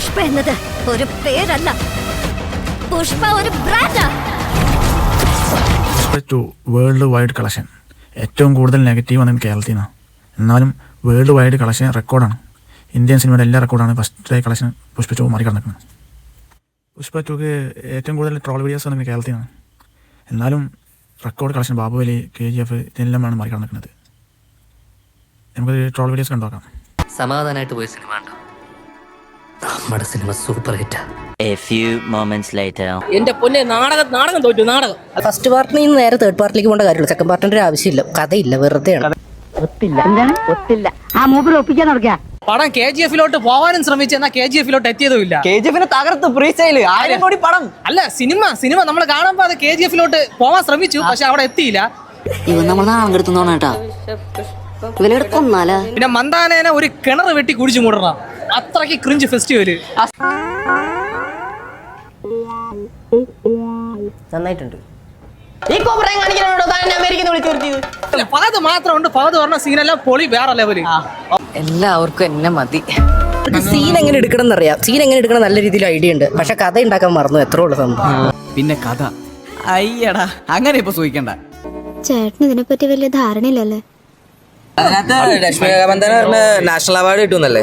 പുഷ്പ എന്നത് ഒരു പേരല്ല. പുഷ്പ ഒരു ബ്രാൻഡാ Pushpa two world wide collection ഏറ്റവും കൂടുതൽ നെഗറ്റീവ് വന്നത് കേരളത്തിൽ നിന്നാണ് എന്നാലും വേൾഡ് വൈഡ് കളക്ഷൻ റെക്കോർഡാണ് ഇന്ത്യൻ സിനിമയുടെ എല്ലാ റെക്കോർഡാണ് first day collection Pushpa two മറികടന്നിരിക്കുന്നത് Pushpa ടുക്ക് ഏറ്റവും കൂടുതൽ ട്രോൾ വീഡിയോസ് വന്നത് കേരളത്തിൽ നിന്നാണ് എന്നാലും record collection Baahubali K G F ഇതെല്ലാമാണ് മറികടന്നിരിക്കുന്നത് നമുക്ക് ട്രോൾ വീഡിയോസ് കണ്ടു നോക്കാം സമാധാനമായിട്ട് പോയി സിനിമ നമ്മുടെ cinema super hit A few moments later. എന്റെ പൊന്നെ നാടകം നാടകം തോറ്റു നാടകം. ഫസ്റ്റ് പാർട്ടിൽ നിന്ന് നേരെ തേർഡ് പാർട്ടിലേക്ക് പോകേണ്ട കാര്യമുള്ളൂ സെക്കൻഡ് പാർട്ടിന്റെ ഒരു ആവശ്യമില്ല. കഥയില്ല വെറുതെയാണ് പടം കെ ജി എഫിലോട്ട് പോവാനും ശ്രമിച്ചു എന്നാൽ കെ ജി എഫിലോട്ട് എത്തിയതും ഇല്ല കെ ജി എഫിന് തകർത്ത് ഫ്രീ സ്റ്റൈൽ ആയിരം കോടി പടം അല്ല സിനിമ സിനിമ നമ്മൾ കാണുമ്പോൾ അത് കെ ജി എഫിലോട്ട് പോവാൻ ശ്രമിച്ചു പക്ഷെ അവിടെ എത്തിയില്ല. ഇവൻ നമ്മൾ നാളെ കെടുത്തുന്നോണ കേട്ടാ. ഇവനെ കൊന്നാലാ. പിന്നെ മന്ദാനേനെ ഒരു കിണർ വെട്ടി കുടിച്ചു മൂടണം. അത്രയ്ക്ക് ക്രിഞ്ച് ഫെസ്റ്റിവൽ നന്നായിട്ടുണ്ട്. ഈ കോപ്പറേം കാണിക്കാനോടോ താൻ അമേരിക്കന്ന് വിളിച്ചു അല്ല ഫഹദ് മാത്രമുണ്ട്. ഫഹദ് പറഞ്ഞ സീനെല്ലാം പൊളി വേറെ ലെവൽ എല്ലാവർക്കും എന്നെ മതി. സീൻ എങ്ങനെ എടുക്കണം എന്നറിയാം സീൻ എങ്ങനെ എടുക്കണം നല്ല രീതിയിൽ ഐഡിയ ഉണ്ട്. പക്ഷെ കഥ ഉണ്ടാക്കാൻ മറന്നു. എത്ര ഉള്ള സംഭവം. പിന്നെ കഥ. അയ്യടാ അങ്ങനെ ഇപ്പൊ സൂഹിക്കണ്ട ചേട്ടന് ഇതിനെപ്പറ്റി വലിയ ധാരണയില്ലല്ലേ? അതിനകത്ത് ലക്ഷ്മികാന്തന പറഞ്ഞ നാഷണൽ അവാർഡ് കിട്ടുന്നല്ലേ?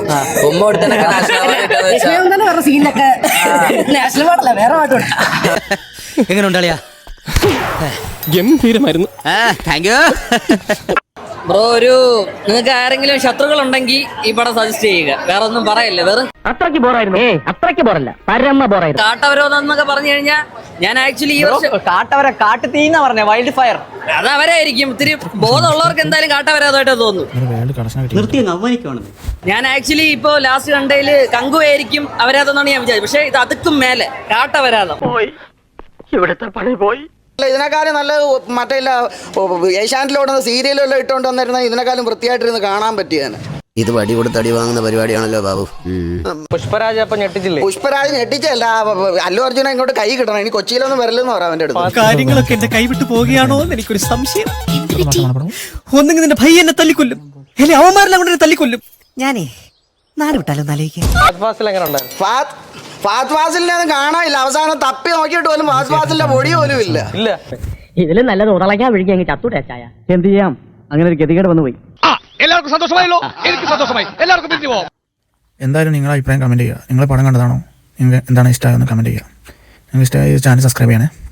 ഉമ്മ കൊടുത്തിട്ടൊക്കെ നാഷണൽ അവാർഡ് പറഞ്ഞ സീനിലൊക്കെ നാഷണൽ അവാർഡല്ല? വേറെ പാട്ട് കൊടുത്തു. എങ്ങനെ ഉണ്ടാളിയാ ഗംഭീരമായിരുന്നു. താങ്ക് യു ബ്രോ ഒരു നിങ്ങൾക്ക് ആരെങ്കിലും ശത്രുക്കൾ ഉണ്ടെങ്കിൽ ഈ പടം സജസ്റ്റ് ചെയ്യുക. വേറെ ഒന്നും പറയല്ലേ വേറെ അത്രയ്ക്ക് ബോറായിരുന്നു. ഏ അത്രയ്ക്ക് ബോറല്ല. പരമ ബോറായിരുന്നു. കാട്ടവരോധം എന്നൊക്കെ പറഞ്ഞു കഴിഞ്ഞാൽ ഞാൻ ആക്ച്വലി ഈ വർഷം കാട്ടവരെ കാട്ടു തീന്ന പറഞ്ഞ വൈൽഡ് ഫയർ അത് അവരായിരിക്കും. ഇത്തിരി ബോധമുള്ളവർക്ക് എന്തായാലും കാട്ടവരാതായിട്ട് തോന്നുന്നു. ഞാൻ ആക്ച്വലി ഇപ്പോ ലാസ്റ്റ് കണ്ടതിൽ കങ്കുവായിരിക്കും അവരാതെന്നാണ് ഞാൻ വിചാരിച്ചത്. പക്ഷെ ഇത് അതുക്കും മേലെ കാട്ടവരാതം ഇതിനെക്കാളും നല്ല മറ്റേ ഏഷ്യാനെറ്റിലോടുന്ന സീരിയലെല്ലാം ഇട്ടുകൊണ്ട് വന്നിരുന്ന ഇതിനെക്കാളും വൃത്തിയായിട്ടിരുന്ന് കാണാൻ പറ്റിയാണ് ഇത് വടി കൊടുത്ത് അടി വാങ്ങുന്ന പരിപാടിയാണല്ലോ ബാബു. പുഷ്പരാജ് അപ്പൊ ഞെട്ടിച്ചില്ലേ? പുഷ്പരാജ് ഞെട്ടിച്ചല്ല അല്ലു അർജുന ഇങ്ങോട്ട് കൈ കിട്ടണം. ഇനി കൊച്ചിയിലൊന്നും വരലെന്ന് പറയാം അവന്റെ അടുത്ത്. കാര്യങ്ങളൊക്കെ എന്റെ കൈവിട്ട് പോവുകയാണോ എന്ന് എനിക്കൊരു സംശയം. ഒന്നെങ്കിൽ നിന്റെ ഭയ എന്നെ തല്ലിക്കൊല്ലും. അല്ലെ അവന്മാരെല്ലാം കൊണ്ട് തല്ലിക്കൊല്ലും. ഞാനേ നാട് വിട്ടാലും ഫാത് ഫാത് ഫാസിലിനെ ഒന്നും കാണാനില്ല. അവസാനം തപ്പി നോക്കിയിട്ട് പോലും ഫാത് ഫാസിലിന്റെ പൊടി പോലും ഇല്ല. ഇല്ല. ഇതിലും നല്ലത് ഉറളയ്ക്കാൻ വിഴുങ്ങി അങ്ങ് ചത്തൂടെ ചായ. എന്ത് ചെയ്യാം? അങ്ങനെ ഒരു ഗതികേട് വന്നു പോയി എല്ലാവർക്കും സന്തോഷമായല്ലോ. എനിക്ക് സന്തോഷമായി. എല്ലാവർക്കും പിരിഞ്ഞു പോവാം. എന്തായാലും നിങ്ങളുടെ അഭിപ്രായം കമന്റ് ചെയ്യുക. നിങ്ങൾ പടം കണ്ടതാണോ? നിങ്ങൾക്ക് എന്താണ് ഇഷ്ടമായെന്ന് കമന്റ് ചെയ്യുക. നിങ്ങൾക്ക് ഇഷ്ടമായ ചാനൽ സബ്സ്ക്രൈബ് ചെയ്യണേ.